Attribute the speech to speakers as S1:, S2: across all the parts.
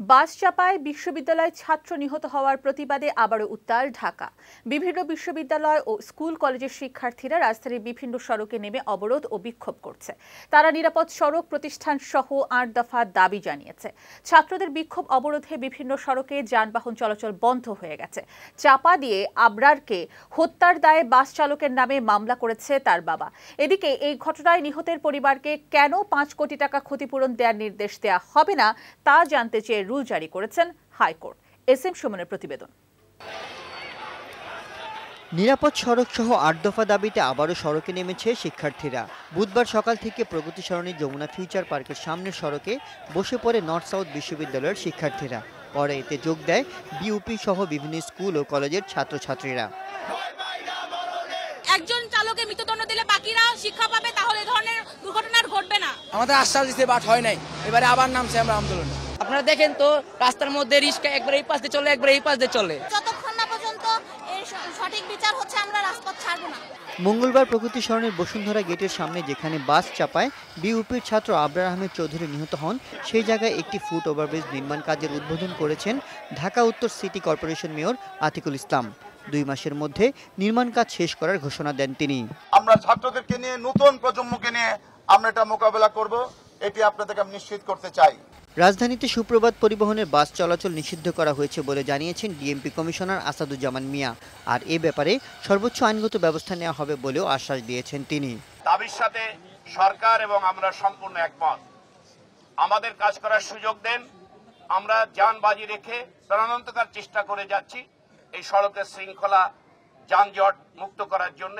S1: বাস চাপায় বিশ্ববিদ্যালয় ছাত্র নিহত হওয়ার প্রতিবাদে আবারও উত্তাল ঢাকা। বিভিন্ন বিশ্ববিদ্যালয় ও স্কুল কলেজের শিক্ষার্থীরা রাজধানীর বিভিন্ন সড়কে নেমে অবরোধ ও বিক্ষোভ করছে। তারা নিরাপদ সড়ক প্রতিষ্ঠান সহ আট দফা দাবি জানিয়েছে। ছাত্রদের বিক্ষোভ অবরোধে বিভিন্ন সড়কে যানবাহন চলাচল বন্ধ হয়ে গেছে। চাপা দিয়ে আবরারকে হত্যার দায়ে বাস চালকের নামে মামলা করেছে তার বাবা। এদিকে এই ঘটনায় নিহতের পরিবারকে কেন পাঁচ কোটি টাকা ক্ষতিপূরণ দেওয়ার নির্দেশ দেওয়া হবে না তা জানতে চেয়ে রুল জারি করেছেন হাইকোর্ট। এস এম সুমনের প্রতিবেদন।
S2: নিরাপদ সড়ক সহ আট দফা দাবিতে আবারও সড়কে নেমেছে শিক্ষার্থীরা। বুধবার সকাল থেকে প্রগতি সরণি যমুনা ফিউচার পার্কের সামনের সড়কে বসে পড়ে নর্থ সাউথ বিশ্ববিদ্যালয়ের শিক্ষার্থীরা। পরে এতে যোগ দেয় বিউপি সহ বিভিন্ন স্কুল ও কলেজের ছাত্রছাত্রীরা।
S3: একজন চালকে মৃত্যুদণ্ড দিলে বাকিরা শিক্ষা পাবে তাহলে ধরনের দুর্ঘটনা ঘটবে না।
S4: আমাদের আশ্বাস দিচ্ছে বাট হয় নাই। এবারে আবার নামছে আমরা আন্দোলনে। আপনারা দেখেন তো রাস্তার মধ্যে রিস্কা একবার এই পাশ দিয়ে চলে একবার এই পাশ দিয়ে চলে।
S3: যতক্ষণ না পর্যন্ত এর সঠিক বিচার হচ্ছে আমরা রাজপথ ছাড়বো না।
S2: মঙ্গলবার প্রগতি সরণির বসুন্ধরা গেটের সামনে যেখানে বাস চাপায় বিউপির ছাত্র আবরার আহমেদ চৌধুরী নিহত হন সেই জায়গায় একটি ফুট ওভারব্রিজ নির্মাণ কাজের উদ্বোধন করেছেন ঢাকা উত্তর city corporation mayor Atiqul Islam. দুই মাসের মধ্যে নির্মাণ কাজ শেষ করার ঘোষণা দেন তিনি।
S5: আমরা ছাত্রদেরকে নিয়ে নতুন প্রজন্মকে নিয়ে আমরা এটা মোকাবেলা করব এটি আপনাদেরকে আমি নিশ্চিত করতে চাই।
S2: রাজধানীতে সুপ্রভাত পরিবহনের বাস চলাচল নিষিদ্ধ করা হয়েছে বলে জানিয়েছেন ডিএমপি কমিশনার আসাদুজ্জামান মিয়া। আর এ ব্যাপারে সর্বোচ্চ আইনগত ব্যবস্থা নেওয়া হবে বলেও আশ্বাস দিয়েছেন তিনি।
S6: দাবির সাথে সরকার এবং আমরা সম্পূর্ণ একমত। আমাদের কাজ করার সুযোগ দেন। আমরা যান বাজি রেখে প্রাণান্তকার চেষ্টা করে যাচ্ছি। এই সড়কের শৃঙ্খলা যানজট মুক্ত করার জন্য।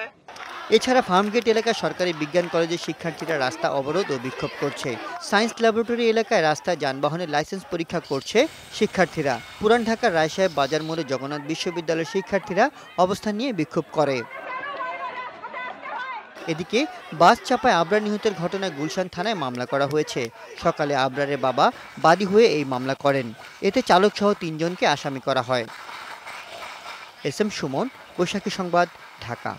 S2: এছাড়া ফার্মগেট এলাকায় সরকারি বিজ্ঞান কলেজের শিক্ষার্থীরা রাস্তা অবরোধ ও বিক্ষোভ করছে। সায়েন্স ল্যাবরেটরি এলাকায় রাস্তায় যানবাহনের লাইসেন্স পরীক্ষা করছে শিক্ষার্থীরা। পুরান ঢাকার রায়সাহেব বাজার মোড়ে জগন্নাথ বিশ্ববিদ্যালয়ের শিক্ষার্থীরা অবস্থান নিয়ে বিক্ষোভ করে। এদিকে বাস চাপায় আবরার নিহতের ঘটনায় গুলশান থানায় মামলা করা হয়েছে। সকালে আবরারের বাবা বাদী হয়ে এই মামলা করেন। এতে চালক সহ তিনজনকে আসামি করা হয়। এস এম সুমন, বৈশাখী সংবাদ, ঢাকা।